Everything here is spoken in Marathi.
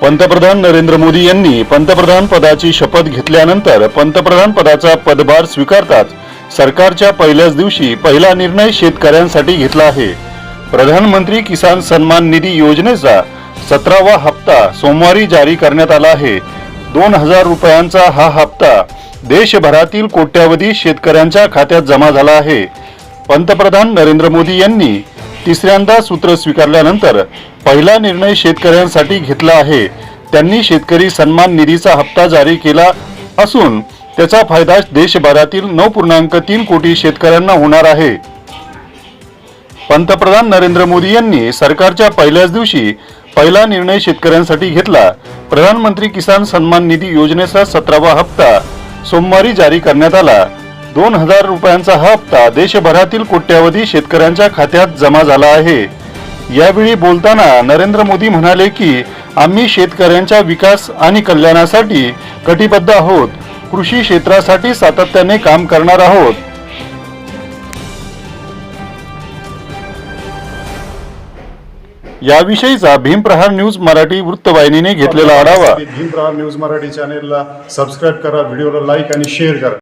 पंतप्रधान नरेंद्र मोदी यांनी पंतप्रधान पदाची शपथ घेतल्यानंतर पंतप्रधान पदाचा पदभार स्वीकारताच सरकारच्या पहिल्याच दिवशी पहिला निर्णय शेतकऱ्यांसाठी घेतला आहे. प्रधानमंत्री किसान सन्मान निधी योजनेचा सतरावा हप्ता सोमवारी जारी करण्यात आला आहे. दोन हजार रुपयांचा हा हप्ता देशभरातील कोट्यावधी शेतकऱ्यांच्या खात्यात जमा झाला आहे. पंतप्रधान नरेंद्र मोदी यांनी तिसऱ्यांदा सूत्र स्वीकारल्यानंतर पहिला निर्णय शेतकऱ्यांसाठी घेतला आहे. त्यांनी शेतकरी सन्मान निधीचा हप्ता जारी केला असून त्याचा फायदा देशभरातील नऊ पूर्णांक तीन कोटी शेतकऱ्यांना होणार आहे. पंतप्रधान नरेंद्र मोदी यांनी सरकारच्या पहिल्याच दिवशी पहिला निर्णय शेतकऱ्यांसाठी घेतला. प्रधानमंत्री किसान सन्मान निधी योजनेचा सतरावा हप्ता सोमवारी जारी करण्यात आला. दोन हजार रुपयांचा हा हप्ता देशभरातील कोट्यावधी शेतकऱ्यांच्या खात्यात जमा झाला आहे. यावेळी बोलताना नरेंद्र मोदी म्हणाले की आम्ही शेतकऱ्यांच्या विकास आणि कल्याणासाठी कटिबद्ध आहोत. कृषी क्षेत्रासाठी सातत्याने काम करणार आहोत. याविषयीचा भीमप्रहार न्यूज मराठी वृत्तवाहिनीने घेतलेला आढावा. भीमप्रहार न्यूज मराठी चॅनेलला सबस्क्राईब करा व्हिडिओला लाईक आणि शेअर करा.